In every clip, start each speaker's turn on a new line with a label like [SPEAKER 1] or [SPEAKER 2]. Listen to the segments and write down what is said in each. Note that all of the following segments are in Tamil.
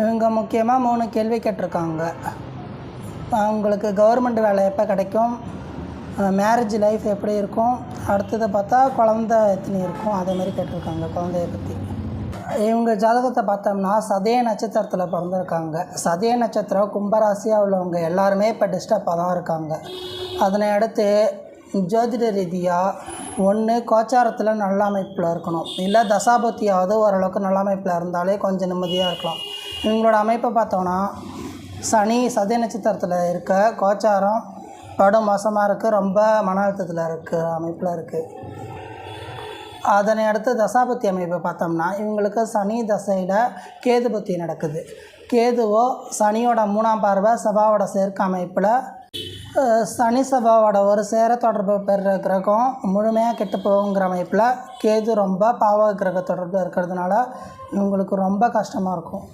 [SPEAKER 1] இவங்க முக்கியமாக மூணு கேள்வி கேட்டிருக்காங்க. அவங்களுக்கு கவர்மெண்ட் வேலை எப்போ கிடைக்கும்? மேரேஜ் லைஃப் எப்படி இருக்கும்? அடுத்தது பார்த்தா குழந்த எத்தனை இருக்கும்? அதே மாதிரி கேட்டிருக்காங்க குழந்தைய பற்றி இவங்க ஜாதகத்தை பார்த்தோம்னா சதய நட்சத்திரத்தில் பிறந்திருக்காங்க. சதய நட்சத்திரம் கும்பராசியாக உள்ளவங்க எல்லாருமே இப்போ டிஸ்டர்பாக தான் இருக்காங்க. அதனை அடுத்து ஜோதிட ரீதியாக ஒன்று கோச்சாரத்தில் நல்ல அமைப்பில் இருக்கணும். இல்லை தசாபத்தியாவது ஓரளவுக்கு நல்ல அமைப்பில் இருந்தாலே கொஞ்சம் நிம்மதியாக இருக்கலாம். இவங்களோட அமைப்பை பார்த்தோன்னா சனி சதய நட்சத்திரத்தில் இருக்க கோச்சாரம் படும் மோசமாக இருக்குது ரொம்ப மன அழுத்தத்தில் இருக்குது அமைப்பில் இருக்குது அதனை அடுத்து தசாபத்தி அமைப்பை பார்த்தோம்னா இவங்களுக்கு சனி தசையில் கேதுபத்தி நடக்குது. கேதுவோ சனியோட மூணாம் பார்வை சபாவோட சேர்க்க அமைப்பில் சனி சபாவோட ஒரு சேர தொடர்பு பெறுகிற கிரகம் முழுமையாக கெட்டு போகுங்கிற அமைப்பில் கேது ரொம்ப பாவ கிரக தொடர்பு இருக்கிறதுனால இவங்களுக்கு ரொம்ப கஷ்டமாக இருக்கும்.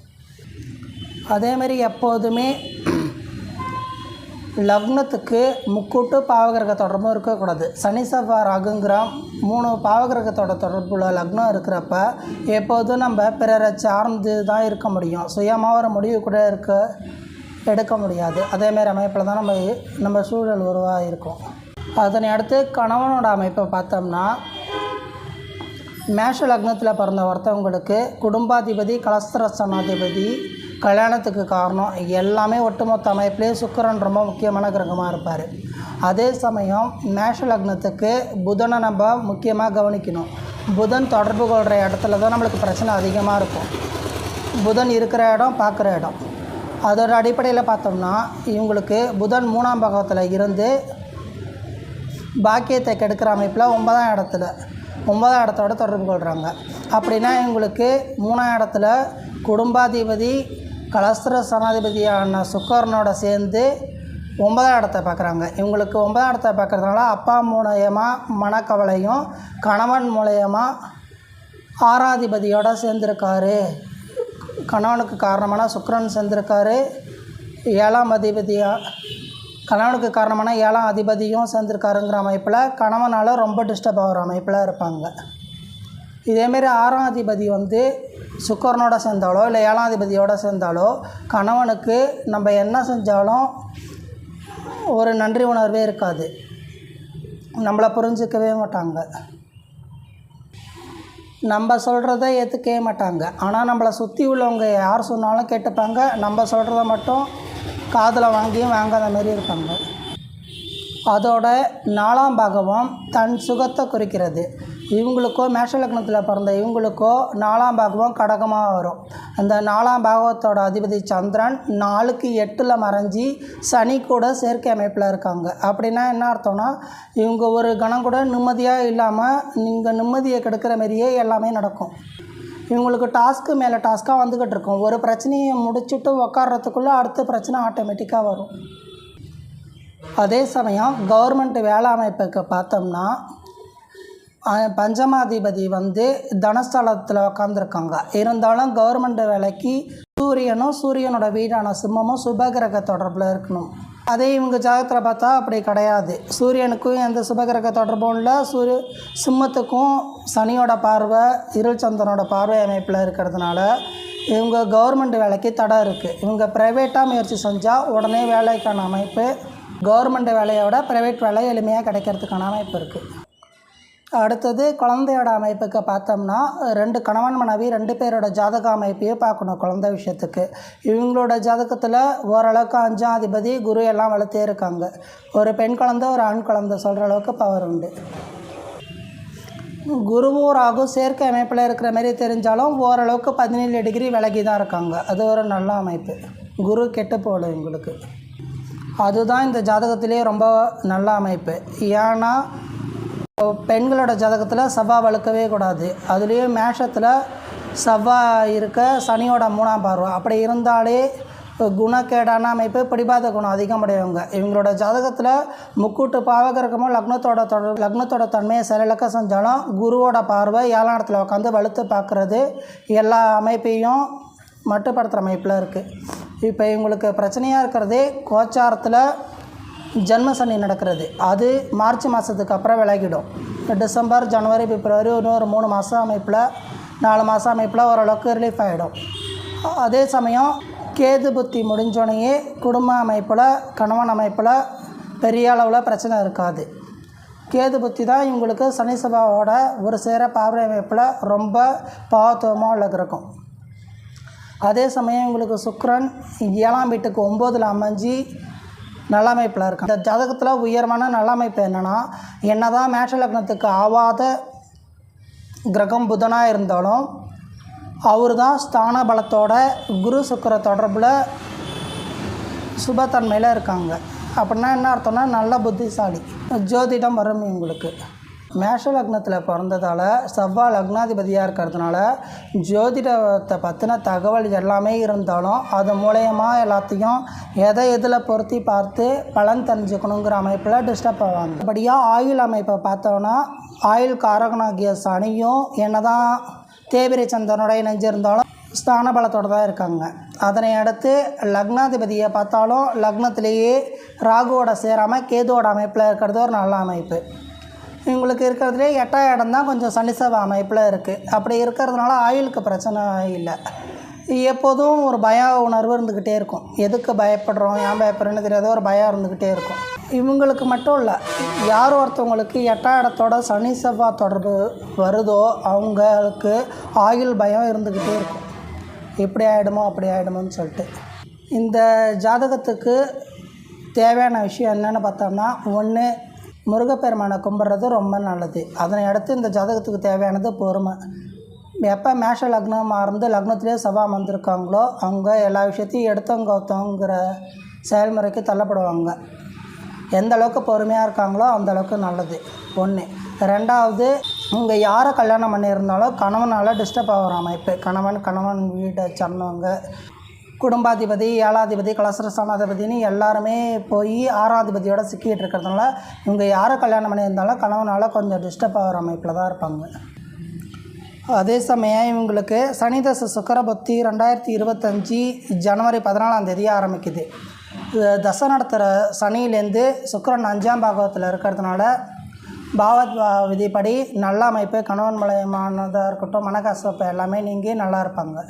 [SPEAKER 1] அதேமாரி எப்போதுமே லக்னத்துக்கு முக்கூட்டு பாவகிரக தொடர்பும் இருக்கக்கூடாது. சனி செவ்வாய் ராகுங்கிற மூணு பாவகிரகத்தோட தொடர்புள்ள லக்னம் இருக்கிறப்ப எப்போதும் நம்ம பிறரை சார்ந்து தான் இருக்க முடியும். சுயமாக ஒரு முடிவு கூட இருக்க எடுக்க முடியாது. அதேமாரி அமைப்பில் தான் நம்ம நம்ம சூழல் உருவாக இருக்கும் அதனை அடுத்து கணவனோட அமைப்பை பார்த்தோம்னா மேஷ லக்னத்தில் பிறந்த ஒருத்தவங்களுக்கு குடும்பாதிபதி கலஸ்திரஸ்தனாதிபதி கல்யாணத்துக்கு காரணம் எல்லாமே ஒட்டுமொத்த அமைப்பிலே சுக்கரன் ரொம்ப முக்கியமான கிரகமாக இருப்பார். அதே சமயம் மேஷ லக்னத்துக்கு புதனை நம்ம முக்கியமாக கவனிக்கணும். புதன் தொடர்பு கொள்கிற இடத்துல தான் நம்மளுக்கு பிரச்சனை அதிகமாக இருக்கும். புதன் இருக்கிற இடம் பார்க்குற இடம். அதோட அடிப்படையில் பார்த்தோம்னா இவங்களுக்கு புதன் மூணாம் பாகத்தில் இருந்து பாக்கியத்தை கெடுக்கிற அமைப்பில் ஒன்பதாம் இடத்துல ஒன்பதாம் இடத்தோட தொடர்பு கொள்கிறாங்க அப்படின்னா இவங்களுக்கு மூணாம் இடத்துல குடும்பாதிபதி கலஸ்திர சனாதிபதியான சுக்கரனோட சேர்ந்து ஒன்பதாம் இடத்தை பார்க்குறாங்க. இவங்களுக்கு ஒன்பதாம் இடத்தை பார்க்குறதுனால அப்பா மூலயமா மனக்கவலையும் கணவன் மூலயமா ஆறாதிபதியோடு சேர்ந்துருக்காரு. கணவனுக்கு காரணமான சுக்கிரன் சேர்ந்துருக்காரு. ஏழாம் அதிபதியாக கணவனுக்கு காரணமான ஏழாம் அதிபதியும் சேர்ந்துருக்காருங்கிற அமைப்பில் கணவனால் ரொம்ப டிஸ்டர்ப் ஆகிற அமைப்பில் இருப்பாங்க. இதேமாரி ஆறாம் அதிபதி வந்து சுக்கரனோட சேர்ந்தாலோ இல்லை ஏழாதிபதியோடு சேர்ந்தாலோ கணவனுக்கு நம்ம என்ன செஞ்சாலும் ஒரு நன்றி உணர்வே இருக்காது. நம்மளை புரிஞ்சிக்கவே மாட்டாங்க. நம்ம சொல்கிறத ஏற்றுக்கவே மாட்டாங்க. ஆனால் நம்மளை சுற்றி உள்ளவங்க யார் சொன்னாலும் கேட்டுப்பாங்க. நம்ம சொல்கிறத மட்டும் காதில் வாங்கியும் வாங்காத மாதிரி இருப்பாங்க. அதோட நாலாம் பாகவம் தன் சுகத்தை குறிக்கிறது. இவங்களுக்கோ மேஷ லக்னத்தில் பிறந்த இவங்களுக்கோ நாலாம் பாகவம் கடகமாக வரும். அந்த நாலாம் பாகவத்தோட அதிபதி சந்திரன் நாலுக்கு எட்டில் மறைஞ்சி சனி கூட சேர்க்கை அமைப்பில் இருக்காங்க. அப்படின்னா என்ன அர்த்தம்னா இவங்க ஒரு கணம் கூட நிம்மதியாக இல்லாமல் நீங்கள் நிம்மதியை கெடுக்கிற மாதிரியே எல்லாமே நடக்கும். இவங்களுக்கு டாஸ்க்கு மேலே டாஸ்க்காக வந்துக்கிட்டு இருக்கும். ஒரு பிரச்சனையை முடிச்சுட்டு உக்காடுறதுக்குள்ளே அடுத்த பிரச்சனை ஆட்டோமேட்டிக்காக வரும். அதே சமயம் கவர்மெண்ட் வேலை அமைப்புக்கு பார்த்தோம்னா பஞ்சமாதிபதி வந்து தனஸ்தலத்தில் உக்காந்துருக்காங்க. இருந்தாலும் கவர்மெண்ட் வேலைக்கு சூரியனும் சூரியனோட வீடான சிம்மமும் சுபகிரக தொடர்பில் இருக்கணும். அதே இவங்க ஜாதகத்தில் பார்த்தா அப்படி கிடையாது. சூரியனுக்கும் எந்த சுபகிரக தொடர்பும் இல்லை. சூரிய சிம்மத்துக்கும் சனியோட பார்வை இருள் சந்திரனோட பார்வை அமைப்பில் இருக்கிறதுனால இவங்க கவர்மெண்ட் வேலைக்கு தடை இருக்குது இவங்க ப்ரைவேட்டாக முயற்சி செஞ்சால் உடனே வேலைக்கான அமைப்பு கவர்மெண்ட் வேலையை விட ப்ரைவேட் வேலை எளிமையாக கிடைக்கிறதுக்கான அமைப்பு இருக்குது அடுத்தது குழந்தையோட அமைப்புக்கு பார்த்தோம்னா ரெண்டு கணவன் மனைவி ரெண்டு பேரோட ஜாதக அமைப்பையும் பார்க்கணும் குழந்தை விஷயத்துக்கு. இவங்களோட ஜாதகத்தில் ஓரளவுக்கு அஞ்சாம் அதிபதி குரு எல்லாம் வளர்த்தே இருக்காங்க. ஒரு பெண் குழந்தை ஒரு ஆண் குழந்தை சொல்கிற அளவுக்கு பவர் உண்டு. குருவும் ராகும் சேர்க்கை அமைப்பில் இருக்கிற மாதிரி தெரிஞ்சாலும் ஓரளவுக்கு பதினேழு டிகிரி விலகி தான் இருக்காங்க. அது ஒரு நல்ல அமைப்பு. குரு கெட்டு போகல இவங்களுக்கு. அதுதான் இந்த ஜாதகத்திலே ரொம்ப நல்ல அமைப்பு. ஏன்னா பெண்களோட ஜதகத்தில் செவ்வாய் வளர்க்கவே கூடாது. அதுலேயும் மேஷத்தில் செவ்வாய் இருக்க சனியோட மூணாம் பார்வை. அப்படி இருந்தாலே குணக்கேடான அமைப்பு பிடிபாத குணம் அதிகமுடையவங்க. இவங்களோட ஜாதகத்தில் முக்கூட்டு பாவகிரகமும் லக்னத்தோட தொடர் லக்னத்தோட தன்மையை செயலிழக்க செஞ்சாலும் குருவோட பார்வை ஏழாம் இடத்துல உட்காந்து வலுத்து பார்க்குறது எல்லா அமைப்பையும் மட்டுப்படுத்துகிற அமைப்பில் இருக்குது இப்போ இவங்களுக்கு பிரச்சனையாக இருக்கிறதே கோச்சாரத்தில் ஜென்ம சனி நடக்கிறது. அது மார்ச் மாதத்துக்கு அப்புறம் விலகிடும். டிசம்பர் ஜனவரி பிப்ரவரி இன்னொரு மூணு மாதம் அமைப்பில் நாலு மாதம் அமைப்பில் ஓரளவுக்கு ரிலீஃப் ஆகிடும் அதே சமயம் கேது புத்தி முடிஞ்சோடனே குடும்ப அமைப்பில் கணவன் அமைப்பில் பெரிய அளவில் பிரச்சனை இருக்காது. கேது புத்தி தான் இவங்களுக்கு சனி சபாவோட ஒரு சேர பார்வை அமைப்பில் ரொம்ப பாவத்துவமாக உள்ள அதே சமயம் இவங்களுக்கு சுக்ரன் ஏழாம் வீட்டுக்கு ஒம்போதில் அமைஞ்சு நல்ல அமைப்பில் இருக்கு? இந்த ஜாதகத்தில் உயர்வான நல்ல அமைப்பு என்னென்னா என்ன தான் மேஷ லக்னத்துக்கு ஆவாத கிரகம் புதனாக இருந்தாலும் அவர் தான் ஸ்தான பலத்தோட குரு சுக்கிர தொடர்பில் சுபத்தன்மையில் இருக்காங்க. அப்படின்னா என்ன அர்த்தம்னா நல்ல புத்திசாலி. ஜோதிடம் வரும் உங்களுக்கு மேஷ லக்னத்தில் பிறந்ததால் செவ்வாய் லக்னாதிபதியாக இருக்கிறதுனால ஜோதிடத்தை பற்றின தகவல் எல்லாமே இருந்தாலும் அது மூலயமா எல்லாத்தையும் எதை எதில் பொருத்தி பார்த்து பலன் தெரிஞ்சுக்கணுங்கிற அமைப்பில் டிஸ்டர்ப் ஆவாங்க. அப்படியாக ஆயுள் அமைப்பை பார்த்தோன்னா ஆயுள் காரகனாகிய சனியும் என்னதான் தேவிரை சந்திரனோட இணைஞ்சிருந்தாலும் ஸ்தான பலத்தோடு தான் இருக்காங்க. அதனை அடுத்து லக்னாதிபதியை பார்த்தாலும் லக்னத்திலேயே ராகுவோட சேராமல் கேதுவோட அமைப்பில் இருக்கிறது ஒரு நல்ல அமைப்பு. இவங்களுக்கு இருக்கிறதுலே எட்டாம் இடம் தான் கொஞ்சம் சனிசவ அமைப்பில் இருக்குது அப்படி இருக்கிறதுனால ஆயுளுக்கு பிரச்சனை இல்லை. எப்போதும் ஒரு பய உணர்வு இருந்துக்கிட்டே இருக்கும். எதுக்கு பயப்படுறோம்? ஏன் பயப்படுறோன்னு தெரியாத ஒரு பயம் இருந்துக்கிட்டே இருக்கும். இவங்களுக்கு மட்டும் இல்லை. யார் ஒருத்தவங்களுக்கு எட்டாம் இடத்தோட சனி செவ்வாய் தொடர்பு வருதோ அவங்களுக்கு ஆயுள் பயம் இருந்துக்கிட்டே இருக்கும். இப்படி ஆகிடுமோ அப்படி ஆகிடுமோன்னு சொல்லிட்டு. இந்த ஜாதகத்துக்கு தேவையான விஷயம் என்னென்னு பார்த்தோம்னா ஒன்று முருகப்பெருமானை கும்பிட்றது ரொம்ப நல்லது. அதனை அடுத்து இந்த ஜாதகத்துக்கு தேவையானது பொறுமை. எப்போ மேஷ லக்னமாக இருந்து லக்னத்திலே சபா வந்திருக்காங்களோ அவங்க எல்லா விஷயத்தையும் எடுத்தவங்கத்தவங்கிற செயல்முறைக்கு தள்ளப்படுவாங்க. எந்த அளவுக்கு பொறுமையாக இருக்காங்களோ அந்த அளவுக்கு நல்லது. ஒன்று ரெண்டாவது இங்கே யாரை கல்யாணம் பண்ணியிருந்தாலும் கணவனால் டிஸ்டர்ப் ஆகிற அமைப்பு கணவன் கணவன் வீட்டை சார்ந்தவங்க குடும்பாதிபதி ஏழாதிபதி கலசரஸ்தானாதிபதினு எல்லாருமே போய் ஆறாதிபதியோட சிக்கிட்டு இருக்கிறதுனால இவங்க யாரை கல்யாணம் பண்ணியிருந்தாலும் கணவனால் கொஞ்சம் டிஸ்டர்ப் ஆகிற அமைப்பில் தான் இருப்பாங்க. அதே சமயம் இவங்களுக்கு சனிதச சுக்கரபக்தி ரெண்டாயிரத்தி இருபத்தஞ்சி ஜனவரி பதினாலாம் தேதி ஆரம்பிக்குது. இது தசை நடத்துகிற சனியிலேருந்து சுக்கரன் அஞ்சாம் பாகவத்தில் இருக்கிறதுனால பாவத் விதிப்படி நல்ல அமைப்பு கணவன் மலையமானதாக இருக்கட்டும் மனக்கசப்பு எல்லாமே நீங்கள் நல்லா இருப்பாங்க.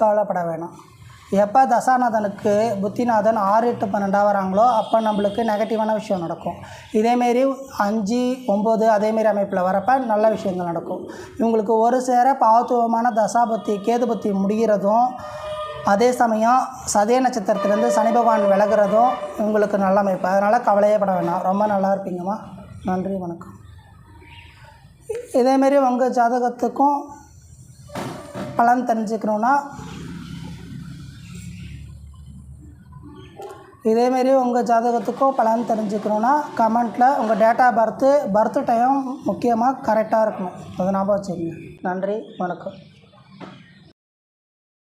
[SPEAKER 1] கவலைப்பட வேணாம். எப்போ தசாநாதனுக்கு புத்திநாதன் ஆறு எட்டு பன்னெண்டாக வராங்களோ அப்போ நம்மளுக்கு நெகட்டிவான விஷயம் நடக்கும். இதேமாரி அஞ்சு ஒம்பது அதேமாரி அமைப்பில் வரப்போ நல்ல விஷயங்கள் நடக்கும். இவங்களுக்கு ஒரு சேர பாவத்துவமான தசாபத்தி கேதுபத்தி முடிகிறதும் அதே சமயம் சதய நட்சத்திரத்துலேருந்து சனி பகவான் விலகிறதும் இவங்களுக்கு நல்ல அமைப்பு. அதனால் கவலையே பட வேணாம். ரொம்ப நல்லா இருப்பீங்கம்மா. நன்றி வணக்கம். இதேமாரி உங்கள் ஜாதகத்துக்கும் பலன் தெரிஞ்சுக்கணுன்னா இதேமாரி உங்கள் ஜாதகத்துக்கும் பலன் தெரிஞ்சுக்கணுன்னா கமெண்ட்டில் உங்கள் டேட்டா பர்த்து பர்த்து டைம் முக்கியமாக கரெக்டாக இருக்கணும். அதை ஞாபகம் வச்சுக்கோங்க. நன்றி வணக்கம்.